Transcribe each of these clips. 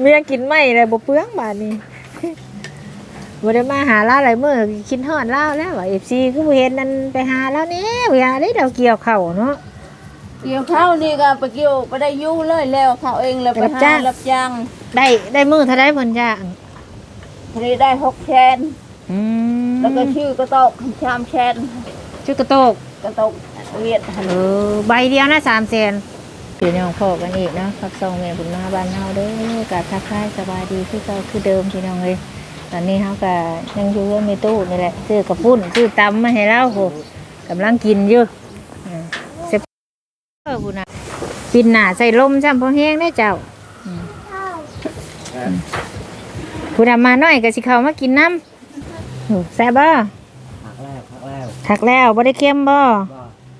เมียกินไม่เลยบ่เปลืองบาดนี้บ่ได้มาหาลาวหลายมื้อคิดฮอดลาวแล้วว่า FC คือบ่เห็นนั่นไปหาแล้วนี่เวลาได้ดอกเกี่ยวข้าวเนาะเกี่ยวข้าวนี่ก็ไปเกี่ยวไปได้อยู่เลยแล้วเขาเองเลยไปรับหาจ้างรับจ้างได้ได้มื้อเท่าใดเพิ่นจ้างทีนี้ได้หกแชนอืมแล้วก็ชื่อกระโตกชามแชนชื่อกระโตกกระโตกเวียดเออใบเดียวนะ3แสน พี่น้องพ่อกันอีกเนาะครับส่งแม่บุญมาบ้านเฮาเด้อกะทักทายสบายดีคือเก่าคือเดิมพี่น้องเอ้ยตอนนี้เฮาก็ยังอยู่กับแม่ตู้นี่แหละซื้อกระปุ้นซื้อตำมาให้เราโหกำลังกินอยู่อ่าเสพเออบุญน่ะปินหน้าใส่ลมจ้ำพอแห้งได้เจ้าอืมผู้นำมาหน่อยก็สิเข้ามากินน้ำโหแซ่บบ่พักแล้วพักแล้วถักแล้วบ่ได้เค็มบ่บ่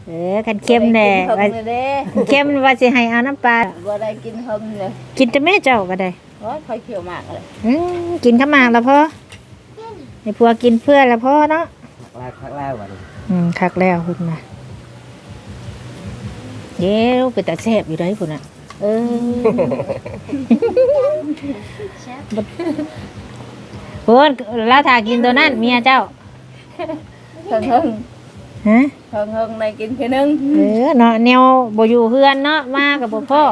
เออคันเค็มแน่กินว่าเพิ่งเลยเด้เค็มว่าสิให้เอาน้ำปลาบ่ได้กินเพิ่งเลยกินแต่แม่เจ้าก็ได้โอ้ยค่อยเขียวหมากเลยอืมกินข้าวหมากแล้วพ่อให้พัวกินเพื่อแล้วพ่อเนาะพักแล้วพักแล้ววันนี้อืมคักแล้วคุณมาเย้วเป็นตาแซ่บอยู่ได้พุ่นอะเออพุ่นลาทากินตัวนั้นเมียเจ้า เพิ่งเพิ่ง ฮะเพิ่งเพิ่งในกินแค่นึงเออเนาะแนวบ่อยู่เฮือนเนาะมากับบ่พ่อ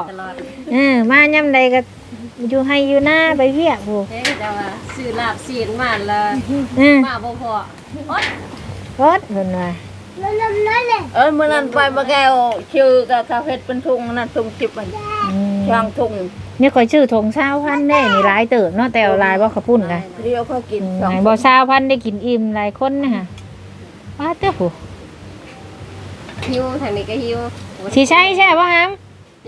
เออมาย่ำใดก็อยู่ให้อยู่หน้าไปเวียกผู้เฮ้ยแต่ว่าซื้อลาบซีนมาแล้วเออมาบ่พอโอ๊ยรถเพิ่นว่าเอ้ยเมื่อนั้นไปมาแก้วชื่อกับข้าวเฮ็ดเป็นทุ่งนั่นทุ่งจิบมันอืมช่างทุ่งนี่ข่อยชื่อถงเช้าพันธุ์ได้นี่หลายเติบเนาะแต่เอาหลายบ่ขะพุ่นกันเดียวเขากินสองไหนบ่เช้าพันธุ์ได้กินอิ่มหลายคนนะฮะป้าเต้าหู หิวทางนี้ก็หิวสิใช่ใช่บ่ฮัม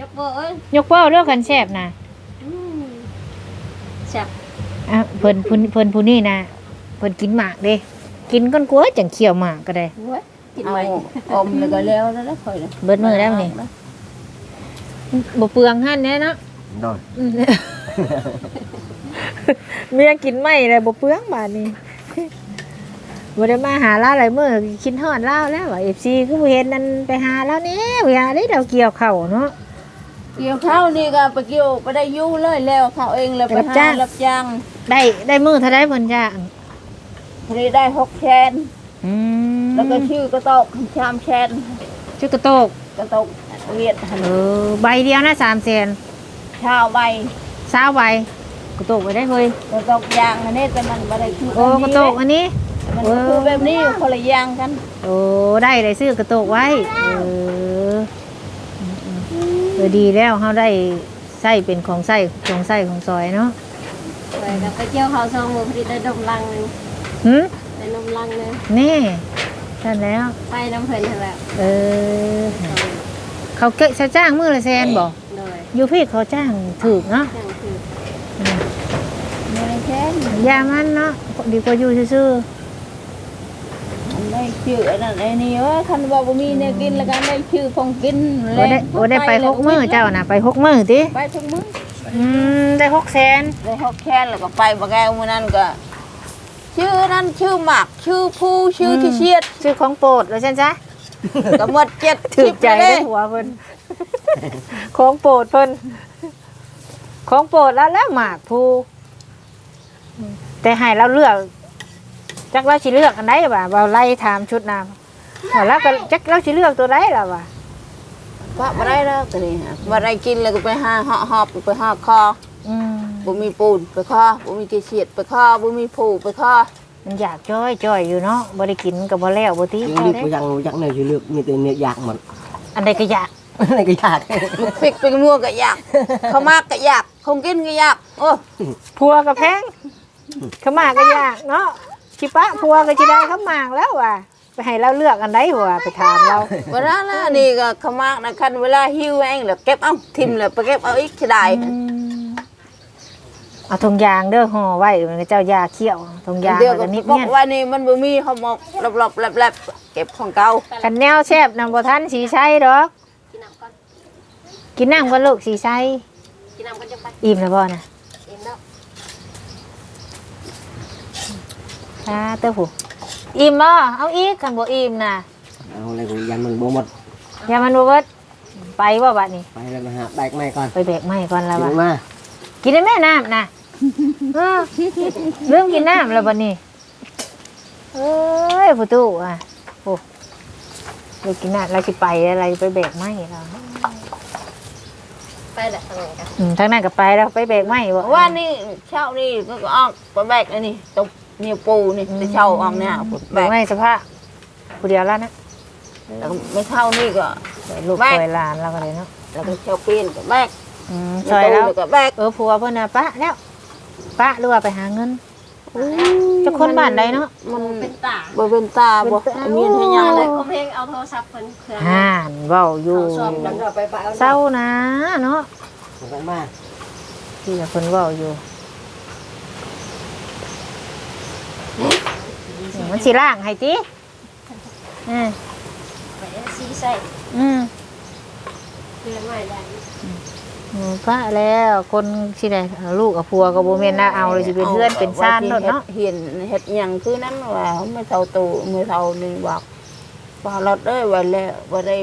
ยกเบอร์เอ้ยยกเว้าเรื่องกันแซ่บนะอืมแซ่บอะเพิ่นเพิ่นเพิ่นผู้นี้นะเพิ่นกินหมากเด้กินก้นกลัวจังเคี่ยวหมากก็ได้ โอ้ยกินเอาไว้อมแล้วก็แล้วแล้วค่อยนะเบิดมือแล้วนี่บ่เปลืองหั่นแน่เนาะโดนเมียกินไม่เลยบ่เปลืองบาดนี้ บ่ได้มาหาลาวหลายมื้อคิดฮอดลาวแล้วว่า FC คือบ่เห็นนั่นไปหาแล้วนี่เวลาได้ดอกเกี่ยวข้าวเนาะ เกี่ยวข้าวนี่ก็ไปเกี่ยวไปได้อยู่เลยแล้วเขาเองเลยไปรับหาจ้าง รับจ้างได้ได้มื้อเท่าใดเพิ่นจ้างทีนี้ได้หกแชนอืมแล้วก็ชื่อกระโตกชามแชนชื่อกระโตกกระโตกเวียดเออใบเดียวนะสามแสนชาวใบสาวใบกระโตกไปได้เฮ้ยกระโตกยางอันนี้แต่มันไม่ได้คือโอ้กระโตกอันนี้ มันก็คือแบบนี้คนละอยางกันโอ้ได้ได้ซื้อกระโตกไว้เอออืมอืมเออดีแล้วเขาได้ใส่เป็นของใส่ของใส่ของซอยเนาะไปกับไปเกี่ยวข้าวซองมือพอดีได้นมลังหนึงหืมได้นมลังหนึงนี่ท่านแล้วไปน้ำเพิ่นนั่นแหละเออเขาเกะเขาจ้างมือละแสนบอกโดยอยู่พี่เขาจ้างถูกเนาะจังคือไม่ได้แชนอยามันเนาะดีกว่าอยู่ซื่อมัน ได้ชื่ออันนั้นไอ้นี่ว่าคันว่าบ่มีเนี่ยกินแล้วกันได้ชื่อของกินๆโอ้ได้โอ้ได้ไปหกมือเจ้าน่ะไปหกมือติไปทุกมื้ออืมได้หกแสนได้หกแคนแล้วก็ไปบ่แก้วมื้อนั้นก็ ชื่อนั้นชื่อหมักชื่อผู้ชื่อที่เชียดชื่อของโปรดแล้วใช่ไหมก็หมดเจ็ดถือใจเลได้ยหัวเพิ่นของโปรดเพิ่นของโปรดแล้วแล้วหมากผู้แต่ให้เราเลือก จักเราสิเลือกอันไหนบ่าเราไล่ถามชุดน้ำว่าแล้วก็จักเราสิเลือกตัวไหนล่ะว่ะว่าบ่ได้แล้วก็นี่ฮะบ่ได้กินแล้วก็ไปหาเหาะหอบไปหาคออืมบ่มีปูนไปคอบ่มีเกเฉียดไปคอบ่มีผูไปคอมันอยากจ้อยจ้อยอยู่เนาะบ่ได้กินก็บ่แล้วบ่ติยังเลือกก็ยังยังเนี่ยอยู่เลือกมีแต่เนี่ยอยากหมดอันใดก็อยากอะไรก็อยากลูกพริกเป็นงัวก็อยากเขาวมากก็อยากคงกินก็อยากโอ้พัวก็แพงขาวหมากก็อยากเนาะ ชิปะพัวก็สิได้ขาวหมากแล้วว่ะไปให้เราเลือกอันใดหัวไปถามเราเวลาละนี่ก็เขาวมากนะคันเวลาหิวเองแล้วเก็บเอาทิ่มแล้วไปเก็บเอาอีกสิได้เอาทงยางเด้อห่อไว้มันก็เจ้ายาเขี้ยวทงยางเดี๋ยวแล้วก็ก็นิดบอกเนี่ยว่านี่มันบ่มีเขาหมกหลบๆแลบๆเก็บของเก่ากันแนวแซบนำบ่ทันสีใช้ดอกกินน้ำก่อนกินน้ำก็ลูกสีใช้กินน้ำก่อนจังไปอิ่มแล้วบ่น่ะ เอ็มแล้ว อ่าเต้าหูอิ่มบ่เอาอีกคันบ่อิ่มน่ะเอาอะไรกูยันมึงบ่หมดอย่ามันบ่เบิดไปบ่บัดนี้ ไปแล้วมาหาแบกไม่ก่อนไปแบกไม้ก่อนแล้วถึว่ะงมากินได้แม่น้ำนะเออเรื่องกินน้ำแล้วบัดนี้เอ้ยผู้ตู้อะโอ้เรากินน้ำเราจะไปอะไรไปแบกไม้เราไปแหละทางไหนกันอืมทั้งนั้นก็ไปแล้วไปแบกไม้บ่ว่านี่เช่านี่ก็ออกไปแบกอันนี้ตกเนี่ยปูนี่จะเช่าออกเนี่ยแบแบกกไม้สภาพผู้เดียวแล้วนะแล้วไม่เท่านี่ก็ เดี๋ยวลูกแบกคอยหลานเราก็เลยเนาะแล้วก็เช่าปีนก็แบกอืมซอยแล้ว ก็แบกเออผัวเพิ่นน่ะปะแล้วปะหรือว่าไปหาเงินเจะคนบ้านใดเนาะ มันเป็นตาบ่เป็นตาบ่เป็นตา มีให้ยังเลเลยยผมเพลงเอาโทรศัพท์เพิ่นเครื่องห่านเว้าอยู่เขาสอบกันเราไปไปเอาเศร้านะเนาะไปมาที่เพิ่นเว้าอยู่ มันสิล่างให้ติอืมไปซีใส่อืมเครื่องใหม่ได้อืมพระแล้วคนสิได้เอาลูกกับผัวก็บ่แม่นน่าเอาเลยสิเป็นเพื่อนเป็นซ่านโลดเนาะเห็นเฮ็ดหยังคือนั้นว่าไม่เท่าตูไม่เท่านี่บอกว่ารถเอ้ยว่าแล้วบ่ได้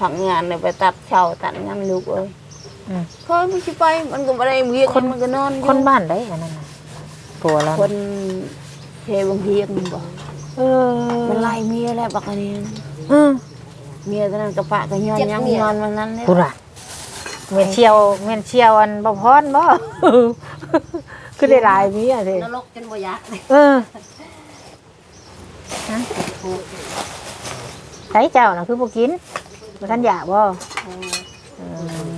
ทำงานเลยไปตัดเช่าตัดงานลูกเอ้ยอืมเคยมันสิไปมันก็บ่ได้เวียกคนมันก็นอนอยู่คนบ้านใดอันนั้นน่ะผัวเราคน เทบางเฮียงบ่เออมันไล่เมียแล้วบักอันนี้อืมเมียตอนนั้นกระปะก็ย้อนยังนอนวันนั้นเนี่ยพุ่นน่ะแม่นเชียวแม่นเชียวอันบ่พรบ่คือได้หลายเมียเด้นรกจนบ่อยากเลยเออฮะใช้เจ้าน่ะคือบ่กินบ่ทันอยากบ่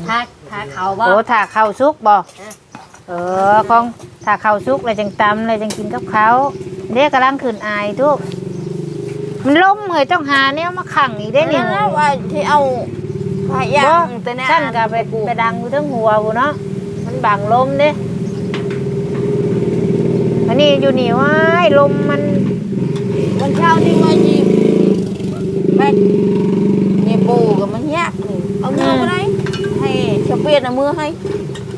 ถ้าถ้าเขาบ่โอ้ถ้าข้าวสุกบ่ะเออของถ้าข้าวสุกแล้วจังตำแล้วจังกินกับเขาว เด็กกำลังขึ้นอายทุก มันล้มเฮ้ยต้องหาแนวมาขังอีกได้ได้นี่เนี่ยว่าที่เอาผ้ายางแต่เนี่ยฉันก็ไปไปดังอยู่ทั้งหัวกูเนาะ มันบังลมเด้อันนี้อยู่นี่ว้ายลมมันวันเช้านี่มาหยิบแบกเนี่ยปูกับมันยากนี่เอามือมาได้ให้ชาวเปียนเอามือให้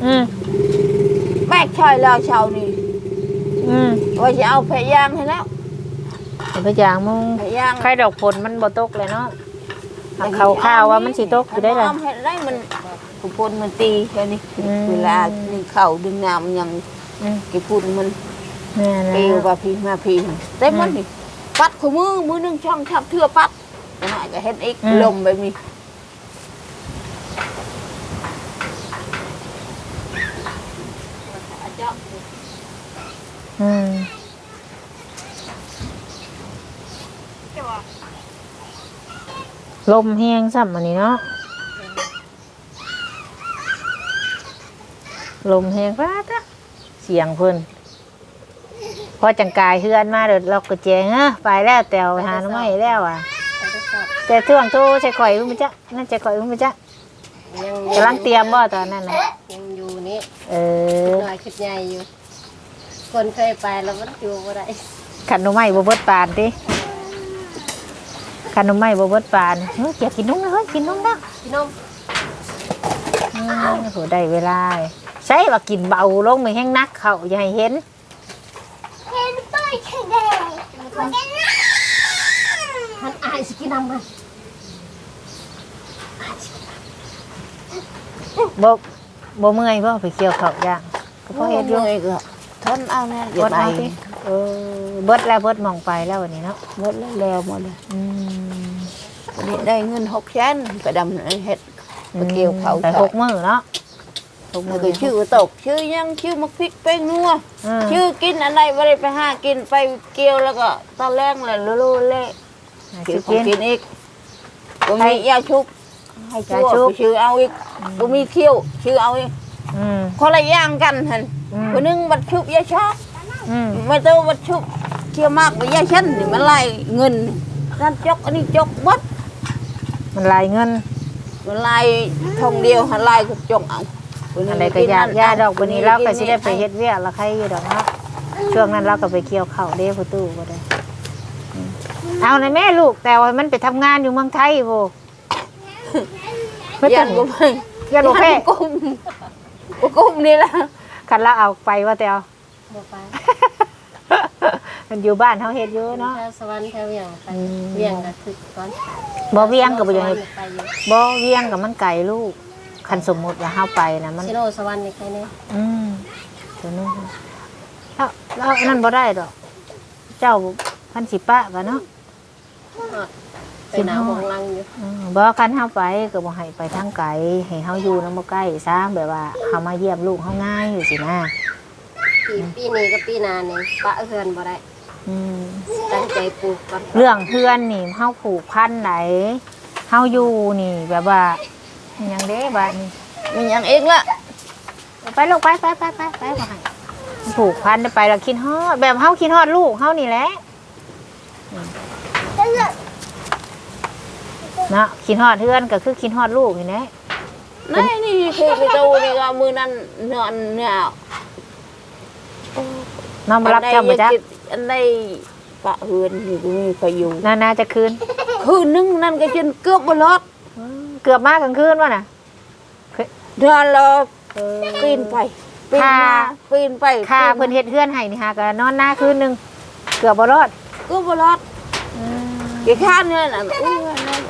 อืมแบกชอยแล้วเช้านี่ อืมว่าจะเอาผ้ายางให้แล้วไปจางมึงผ้ายางใครดอกผลมันบ่ตกเลยเนาะหักเขาข้าวว่ามันสิตกอยู่ได้ล่ะทำให้ได้มันกุพลมันตีแค่นี้อืม เวลาดึงเข่าดึงน้ำยังอืมกี่พุ่นมันแม่นเอวแล้วว่าพี่มาพี่เต็มมันนี่ปัดขมือมือหนึงช่องทับเทือปัดจะหน่อยก็เห็นอีกลมแบบ ลมแห้งซ้ำอันนี้เนาะลมแห้งป้าดะเสียงเพิ่นพอจังกายเฮือนมาเดี๋ยวเราก็แจงเอ้อไปแล้วแต่วหาหน้ำไม้แล้วอะไปทดสอบแต่ท่วงโตใส่ข่อยอุ้มจ้ะนั่นใส่ข่อยอุ้มจ้ะยังกำลังเตรียมบ่ตอนนั้นน่ะยังอยู่นี่เออหน่อยคิดใหญ่อยู่ คนเคยไปแล้วมันอยู่บ่ได้ขันหนมไม้บ่เบิดปานติขั นหนมไม้บ่เบิดปานเฮ้ยอยากกินนมนะเฮ้ยกินนมนะพี่นมอืมโหได้เวลาใช่ว่ากินเบาลงไม่แห้งนักเขาอย่าให้เห็นมันอายสิกินน้ำมันบ่บ่เมื่อยบ่ไปเกี่ยวเขาวย่างก็พพออเห็เฮ็นดอยู่เลยก็ทนเอาเนี่ยเดี๋ยเบิวดไปเอาติเออเบิดแล้วเบิดหมองไปแล้ววันนี้เนาะหมดแล้วแล้วหมดเลยอืม วันนี้ได้เงินหกแสนไปดำเห็ดไปเกี่ยวเขาแต่ต่หอกมื้อเนาะหกแล้มื้วอก็ชื่อตก ชื่อยังชื่อมักพริกแป้งนัวอืมชื่อกินอะไรไม่ได้ไปหากินไปเกี่ยวแล้วก็ตอนแรกเลยรู้ๆเละสิกินขอกิงนกินอีกก็มียาชุบให้ชั่วยาชุบไปชื่อเอาอีกก็มีเคี้ยวชื่อเอาอีกอืมคนละอย่างกันหันอืมคนหนึงบัดชุบยาชอบอืมไม่ต้องบัดชุบเคี้ยวมากไปยาชั้นนี่มันไล่เงินนั่นจกอันนี้จกบัด มันหลายเงิน มันไล่ทองเดียวหันไล่ก็จกเอาคนหนึ่งอะไรก็อยากยาดอกวันนี้เราก็สิได้ไปเฮ็ดเวียกละใครอยู่ดอกเนาะช่วงนั้นเราก็ไปเกี่ยวข้าวเด้ประตูบ่ได้อืมเอาในแม่ลูกแต่ว่ามันไปทำงานอยู่เมืองไทยโบไม่ต้ยัองนก็ไม่ยันโอเคกุ้มกุ้มนี่แหละคันเราเอาไปว่าแต่เอาบ่ไป มันอยู่บ้านเฮาเฮ็ดอยู่เนาะ แถวสวรรค์แถวเวียงไปอืม เวียงก็คือก่อนบ่เวียงก็บ่อยังไปอยู่บ่เวียงกับมันไก่ลูกคันสมมุติว่าเฮาไปนะมัน ชิโนสวรรค์นี่ใครเนี่ยอืมตัวนู้นแล้วแล้วอันนั่นบ่ได้ดอก เจ้าพันสิปะกันเนาะไปหนาวของลังอยู่อืมบ่คันเฮาไปก็บ่ให้ไปทางไกลให้เฮาอยู่นำบ่ใกล้ซะแบบว่าเฮามาเยี่ยมลูกเฮาง่ายอยู่สินะปีปีนี้กับปีหน้านี่ปะเฮือนบ่ได้ อืมตั้งใจปลูกก่อนเรื่องเพื่อนนี่เฮาผูกพันไหนเฮาอยู่นี่แบบว่าอิหยังเด้บัดนี้มีอย่างเองละไปลูกไปไปไปไปไปบ่ให้ผูกพันได้ไปแล้วคิดฮอดแบบเฮาคิดฮอดลูกเฮานี่แหละอืมเนาะคิดฮอดเพื่อนก็คือคิดฮอดลูกนี่แหละนี่นี่คือประตูนี่ก็มือนั้นนอนเนี่ยน้องมารับเจ้าบ่จ๊ะ อันใดปะเฮือนนี่ก็มีใครอยู่นานาจะคืน คืนนึงนั่นก็จนเกือบบ่รอดเกือบมากกลางคืนวะน่ะเดินรอปีนไปปีนค่ะมาปีนไปค่าปีเพิ่นเฮ็ดเฮือนให้นี่ฮะก็นอนหน้าคืนหนึงเกือบบ่รอดเกือบบ่รอดกี่ข้านเนี่ยน่ะอุ้ยนั่น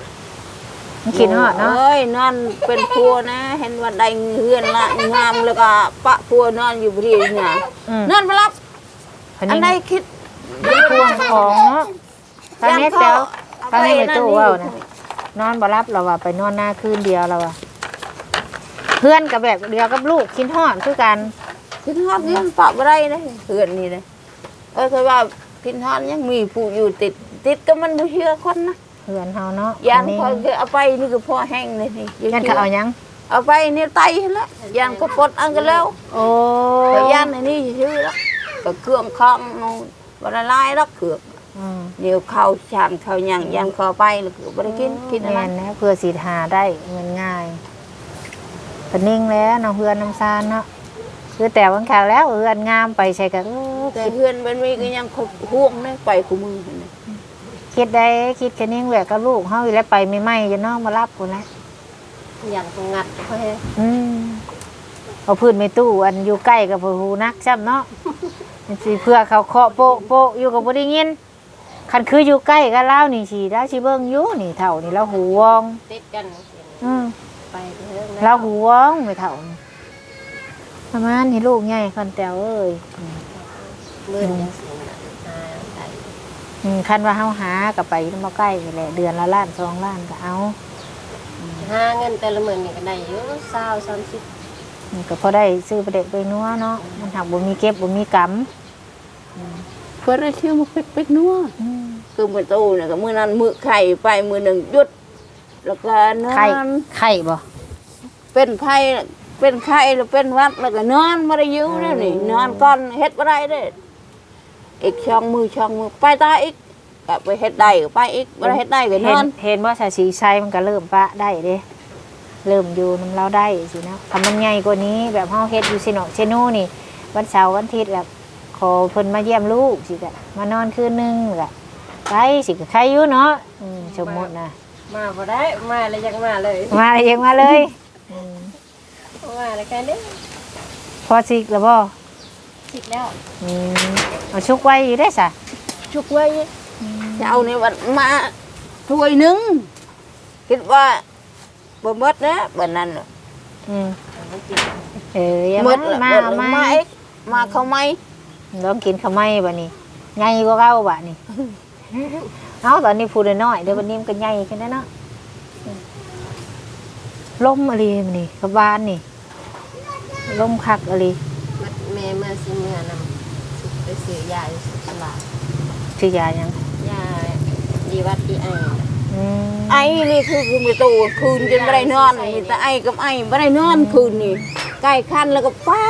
มันคิดฮอดเนาะเอ้ยนอนเป็นพัวนะ เห็นว่าได้เฮือนละงามแล้วก็ปะพัวนอนอยู่บ่ดีเนี่ยอืมนอนบ่รับเพิ่น อันนี่ใดคิดพวงของเนาะตอนนี้แต้วตอนนี้ในตู้ว่าวนะนอนบ่รับเราว่าไปนอนหน้าคืนเดียวเราว่าเพื่อนกับแบบเดียวกับลูกคิดฮอดคือกันคิดฮอดนี่มันปะบ่ได้เลยเฮือนนี่เลยเออเคยว่าคิดฮอดยังมีผู้อยู่ติด ติดก็มันบ่เชื่อคนนะเพื่อนเฮาเนาะยานนี้พอคือเอาไปนี่ก็พอแห้งเลยนี่ยานเขาเอาหยังเอาไปนี่ไตแล้วยานก็ปลดอันกันแล้ว โอ้ก็ยานอันนี้ชื่อแล้ว ก็เครื่องคองนู่นบ่ละลายแล้วเครื่องอืมเดี๋ยวเข้าชานเข้าหยังยานเข้าไปแล้วก็บ่ได้กินกินอะไรแม่นนะเพื่อสิหาได้เงินง่ายเพิ่นนิ่งแล้วเนาะเพื่อนน้ำซานเนาะคือแต่วันข่าวแล้วเพื่อนงามไปใช่กันแต่เพื่อนมันมีก็ยังคบห่วงได้ไปคู่มือนี่คิดได้คิดแค่นิ่งแหวกกับลูกเฮาอีแล้วไปไม่ไหม่จะน้องมารับคนละอย่างคงงัดเพื่ออืมเอาพื้นไม่ตู้อันอยู่ใกล้กับผู้นักซ้ำเนาะมัน สิเพื่อเขาเคาะโปะโปะอยู่กับบ่ได้ยินคันคืออยู่ใกล้กับเรานี่สิแล้วสิเบิ่งอยู่นี่เท่านี่เราหูวองติดกันอืมไปเรื่องเราหูวองไม่เท่านี่ประมาณนี้ลูกใหญ่คันแตวเอ้ยเมื่อจะสิหาไก่อืมคันว่าเฮาหาก็ไปนำบ่ใกล้นี่แหละเดือนละล้านสองล้านก็เอาหาเงินแต่ละหมื่นนี่ก็ได้อยู่เศร้าสามสิบนี่ก็พอได้ซื้อประเด็กไปนัวเนาะมันหักบ่มีเก็บบ่มีกำ เพื่อได้ชื่อมาเป็ดเป็ดนัวอือมือประตูเนี่ยก็มือนั้นมือไข่ไปมือหนึ่งหยุด แล้วก็นอไข่ไข่บ่เป็นไข้เป็นไข้แล้วเป็นวัดแล้วก็นอนบ่ได้ยู่แล้วนี่นอนก่อนเฮ็ดบ่ได้เด้อีกช่องมือช่องมือไปตาอีกก็ไปเฮ็ดได้ก็ไปอีกบ่ได้เฮ็ดได้ก็นเห็อนเห็นว่าสาสีชัยมันก็เริ่มปะได้เด้เริ่มอยู่น้ำเราได้สินะทำมันใหญ่กว่านี้แบบเฮาเฮ็ดอยู่สิเนาะเชนูนี่ วันเสาร์วันอาทิตย์แล้ว ขอเพิ่นมาเยี่ยมลูกสิกะมานอนคืนนึงกะไปสิกะใครอยู่เนาะอืมสมมุตินะมาบ่ได้มาเลยยังมาเลยมาเลยยังมาเลยอืมมาเลยแค่นี้พอสิกแล้วบ่คิดแล้วอืมเอาชุกไว้อยู่ได้ซะชุกไว้จะเอานี่วันมาถ้วยหนึงคิดว่าบ่หมดนะบัดนั้นน่ะอืมเอออย่าหมมาดแล้วมาบัดเอานั้นมามาอีกมาเข้าไหม ลองกินข้าวไหม้บัดนี้ใหญ่กว่าเก่าบัดนี้เอาตอนนี้พูดน้อยๆเดี๋ยววันนี้มันก็ใหญ่ขึ้นแล้วเนาะล่มอะไรมันนี่กระบานนี่ล่มคักอะไรมัดแม่มาสิเมื่อนำไปซื้อยาอยู่ตลาดชื่อยายังยาดีวัดดีไออืมไอ้นี่คือคือประตูคืนจนบ่ได้นอนมีแต่ไอ้กับไอ้บ่ได้นอนคืนนี่ใกล้คันแล้วก็ป้า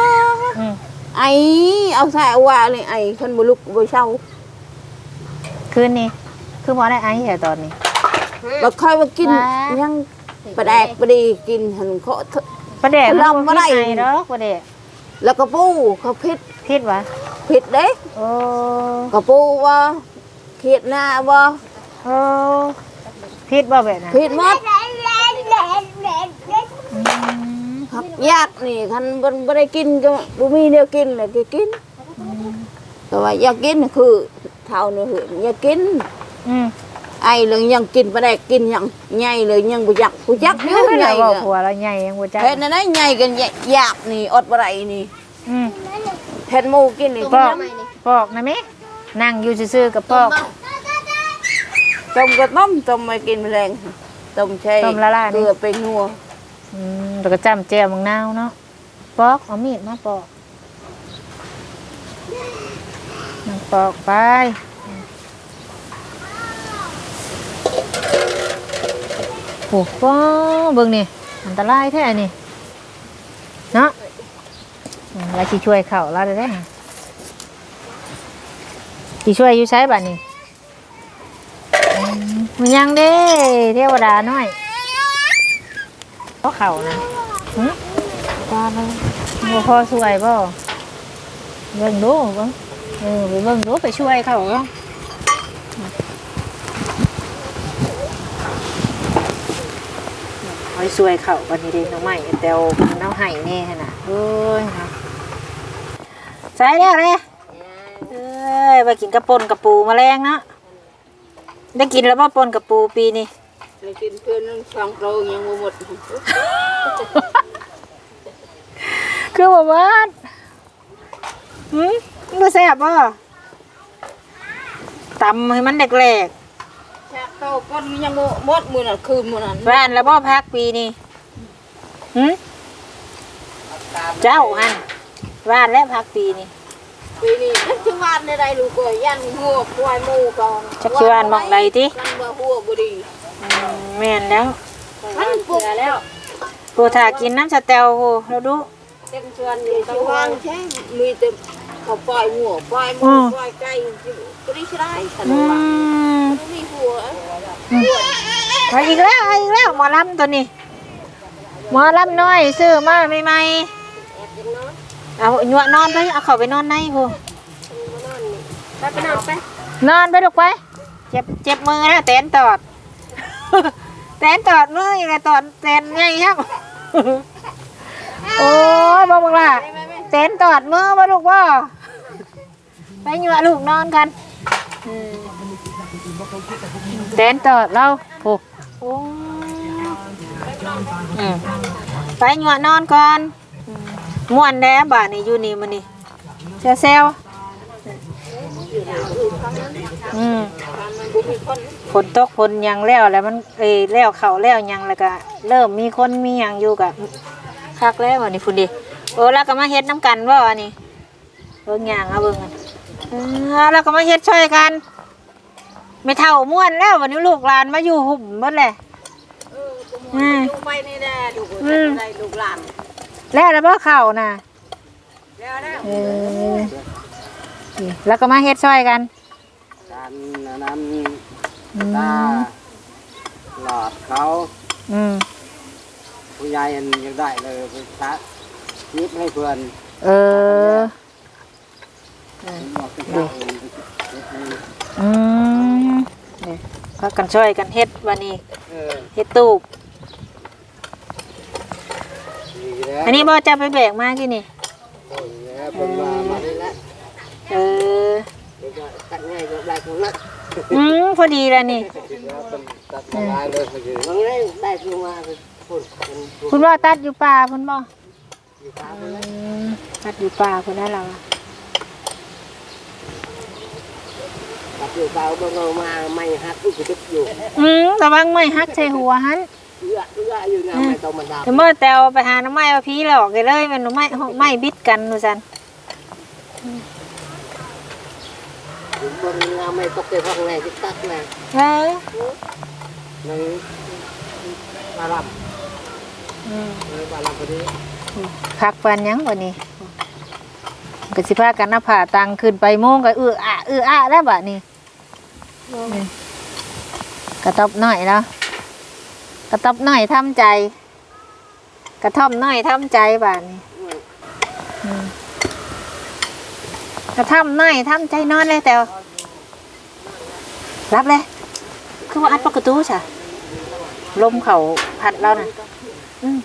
อืม ไอ้เอาใส่เอาว่าเลยไอ้คนบ่ลุกบ่เช้าคืนนี้คือหมอได้ไอ้แค่ตอนนี้แล้วค่อยมากินว้ายังปลาแดกปลาดีกินหันเขาเถอะ ประเดี๋ยวลำบ่ได้ไอ้ดอกประเดี๋ยวแล้วก็ปูเขาพิษพิษวะพิษเด้โอ้ก็ปูว่าเขียดหน้าว่าโอ้พิษบ่แบบนั้นพิษหมดอื มครับญาตินี่คันบ่บ่ได้กินก็บ่มีแนวกินเลยก็กินแต่ว่าอยากกินคือเท่านี่เหอะอยากกินอืมไอ้เลยยังกินบ่ได้กินยังใหญ่เลยยังบ่อยากกูยักเฮ้เยอะยใหญ่เราบอกก็ผัวเราใหญ่ยังบ่จักเฮ็ดนั่นได้ใหญ่กันใหญ่อยากนี่อดบ่ได้นี่อืมเฮ็ดหมูกินนี่ปอกปอกนะแม่นั่งอยู่ซื่อๆกับปอกต้มก็ต้มต้มมากินแมลงต้มใช้ต้มละลายนี่เกลือเป็นนัว อืมแล้วก็จ้ำแจ่มังนาวเนาะปอกเอามีดมาปอกมาปอกไปโอ้โหเบิ่งนี่อันตรายแท้นี่เนาะอืมแล้วสิช่วยเขาเราได้ได้สิช่วยอยู่ใช้บัดนี้อืมมันยังเด้เทวดาน้อย เพราะเขานะหึตาเลยบ่พอช่วยบ่เบิ่งดูเบิ่งเออไปเบิ่งดูไปช่วยเขาเนาะไว้ช่วยเขาวันนี้เด็น้องใหม่แต่วน้องไห้แน่ขนาดเอ้ยนะใส่แล้วเลยเอ้ยไปกินกระปนกระปูแมาแรงเนาะได้กินแล้วป่ปนกระปูปีนี้ ไปกินเพื่อนนึงสองโลยังบ่หมดคือแบบว่าหืมมันแซ่บป่ะตำให้มันแหลกแช่เต้าก้อนยังบ่หมดมื้อนั้นคืนมื้อนั้นๆร้านแล้วบ่พักปีนี้หืมเจ้าหันร้านแล้วพักปีนี้ปีนี้จักสิวานได้ลูกก็ยันหัวควายหมูก่อนจักสิวานหม้องใดติ มันบ่หัวบ่ดีอืม แม่นแล้วมันปลุกแล้วปูถากินน้ำสเตลโหแล้วดูเต็มชวนนี่สิวานใช่มีแต่เขาปล่อยหัวปล่อยหมูอืมปล่อยไก่ก็ได้ใช้ขนอืมปังมบ่มีหัวมาอีกแล้วมาอีกแล้วหมอลำตัวนี้หมอลำน้อยซื้อมาใหม่ๆเอาหยวกนอนไปเอาเขาไปนอนในพูไปไปนอนไปนอนไปลูกไป เจ็บเจ็บมือแล้วเต้นตอด เต้นตอดมือยังไงตอดเต้นไงครับ โอ้ยบอกมึงล่ะเต้นตอดมือมาลูกว่าไปหยวกลูกนอนกันอืมเต้นตอดเราผูกโอ้อืมไปหยวนอนก่อนมม่วนแน่บ่านี่อยู่นี่มันนี่เซลเซลอืม ฝนตกฝนหยังแล้วแล้วมันเอ้ยแล้วเขาแล้วหยังแล้วก็ เริ่มมีคนมีหยังอยู่กับคักแล้ววันนี้พุ่นดิโอ้แล้วก็มาเฮ็ดน้ำกันว่าอันนี้เบิ่งหยังเอาเบิ่งกันเออแล้วก็มาเฮ็ดช่วยกัน ไม่เท่าม่วนแล้ววันนี้ลูกหลานมาอยู่หุ่มหมดเลยอืมดูไปนี่แน่ดูอืม ได้ลูกหลานแล้วแล้วบ่เข้าน่ะ แล้วแล้วเออนี่แล้วก็มาเฮ็ดช่วยกัน การนั้น อืมตาหลอดเขาอืมผู้ใหญ่อันยังได้เลยไปชัดยิบให้เพื่อนเออ บอกให้เขาเองอืมนี่พากันช่วยกันเฮ็ดวันนี้เออเฮ็ดตูบดีแล้วอันนี้บ่จะไปแบกมาที่นี่ โอ้ยแล้วเป็นมามาได้แล้วเออ เดี๋ยวจะตัดง่ายแบบไรของนัก อืมพอดีแล้วนี่แล้วเป็นตัดสบายเลยพอดีมันได้ได้ลงมาเป็นพูดเป็นพูดคุณบ่ตัดอยู่ป่าคุณบ่อยู่ตามอืนั้นมตัดอยู่ป่าคุณได้แล้วอะตัดอยู่เตาเบิ่งเอามาไม่หักอุกติกอยู่อืมระวังไม่ฮักใส่หัวหันเอื้อเอื้ออยู่นะไม่ต้องมาดาถ้าเมื่อแตวไปหาน้ำไม้มาพีหลอกกันเลยมันน้ำไม้ไม้บิดกันนูซัน เบิ่งงาไม่ตกในห้องไหนที่ตัดเลยในบาลัมอืมาลัมพอดีพักปันหยังวันนี้ก็สิพากันนับผ่าตังขึ้นไปโมงก็เอืออะเอืออะแล้วบัดนี้นี่กระตอบหน่อยแล้วกระตอบหน่อยทำใจ กระท่อมหน่อยทำใจบันี้อืม กระท่อมหน่อยทำใจนอนเลยแต่วรับเลย คือว่าอัดประตูใช่ลมเขาพัดเราน่ะอืม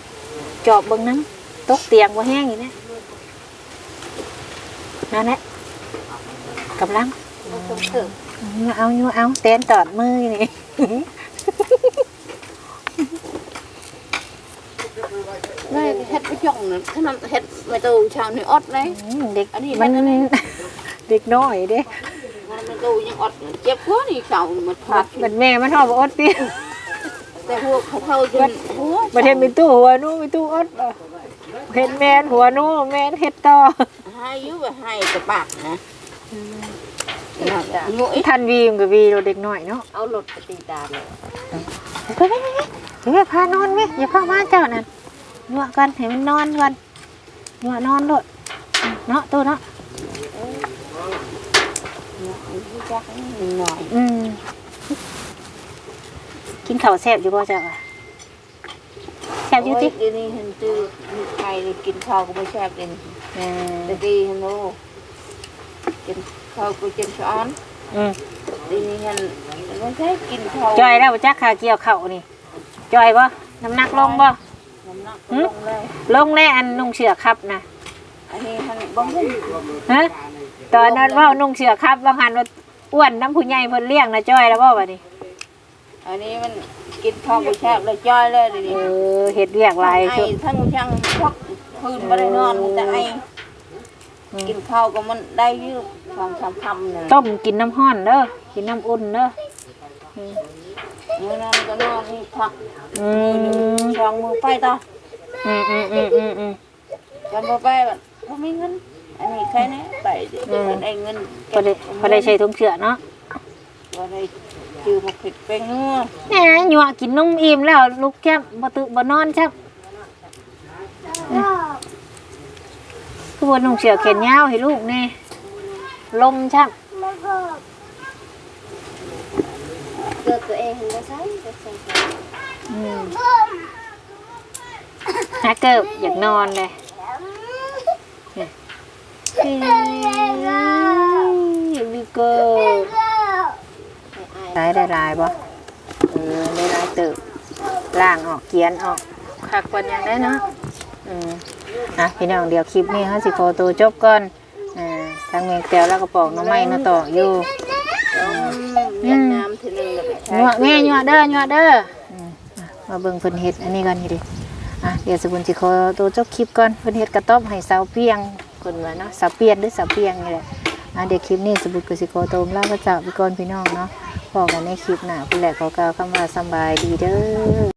จอบเบิ่งนั้นตกเตียงว่าแห้งอย่างนี้นั่นแหละกำลังเอาเถอะเอาเอาอยู่เอาเต้นตอดมืออยู่นี่นี่เฮ็ดไปจ่องนั่นขนาดเฮ็ดไม่ตู้ชาวนี่อดเลยอืมเด็กอันนี้มัมันนอันนี้ เด็กน้อยเด้มันไม่ตู้ยังอดเจ็บหัวนี่เสามันขาดบัดแม่มันหอบอดติแต่หัวเขาเท่าจนหัวบัดเฮ็ดมีตู้หัวหนูมีตู้อดบ่เฮ็ดแม่นหัวหนูแม่นเฮ็ดต่อให้อยุ่ไปให้กระปากนะนั่นแหละงูอีกทันวีมกับวีเราเด็กน้อยเนาะเอารถไปตีตามเลยไปไปไปไปไปพานอนไหมอย่าเข้ามาเจ้านั่นนัวกันให้มันนอนกันนัวนอนโลดเนาะตัวเนาะ จักหน่อย อืมกินข้าวแซ่บอยู่บ่เจ้าอะแซ่บอยู่ติโอ้ยเดี๋ยวนี้เห็นตื้อมีใครเลยกินข้าวก็ไม่แซ่บเลยเออตะกี้เห็นโอ้กินข้าวก็กินช้อนอืมเดียวนี้เห็นไม่ใช่กินข้าวจอยแล้วบ่จักขาเกี่ยวเข่าวนี่จอยบ่น้ำหนักลงบ่น้ำหนักลงเลยลงแน่อันนุ่งเสือครับนะอันนี้ท่านบ้องขึ้นฮะ ตอนนั้นเว่านุ่งเสือครับบางหันว่าอ้วนน้ำผู้ใหญ่เพิ่นเลี้ยงนะจอยแล้วบ่บัดนี้อันนี้มันกินข้าวก็แซ่บเลยจ้อยเลยเดี๋ยวเอนี้อเฮ็ดเรียกหลายไอ้คือทั้งช่างพวกคืนไม่ได้นอนแต่ไอ้กินข้าวก็มันได้อยืดสองสามคำเนี่ยต้มกินน้ำห้อนเด้อกินน้ำอุ่นเด้อมื้อนอนก็นอนนี่พักอืมือหนึ่งมสองมือไปต่ออืมอืมอืมอืมอืมกันบ่ไปแบบบ่มีเงิน อันนี้ใครเนี่ยไปเดี๋ยวอืมได้เงินพอได้พอได้ใช้ถุงเสือเนาะบ่ได้จือบ่ผิดเป็นนัวแหมหยัวกินนมอิ่มแล้วลูกแก้มบ่ตึบ่นอนครับคือว่านุ่งเสือแขนยาวให้ลูกแน่ลมช่ำเกิดตัวเองเห็นบ่ใช่บ่ใช่อืมฮักเกิบอยากนอนเลย วิเกอร์ได้ได้ลายบ่เออได้ลายเติบล่างออกเกียนออกคักกว่ายังได้เนาะอืมอะพี่น้องเดี๋ยวคลิปนี้เขาสิโคตัวจบก่อนอ่าทางเมียงแต้วแล้วก็ปอกหน้องไม้น้าต่ออยู่เวียดนามทีนึงแล้วไปใช้หยวแม่หยวเด้อหยวเด้ออืมอะมาเบิ่งเพิ่นเฮ็ดอันนี้ก่อนนี่ดิอะเดี๋ยวสบุญสิขอตัวจบคลิปก่อนเพิ่นเฮ็ดกระต๊อบให้สาวเปียง คนว่าเนาะสาวเปียนหรือสาวเปียงนี่แหละอะเดี๋ยวคลิปนี้สบุญก็สิโกโตมเล่าพระเจ้าไปก่อนพี่น้องเนาะพอกันในคลิปหน้าพุ่นแหละขอกล่าวคำว่าสำบายดีเด้อ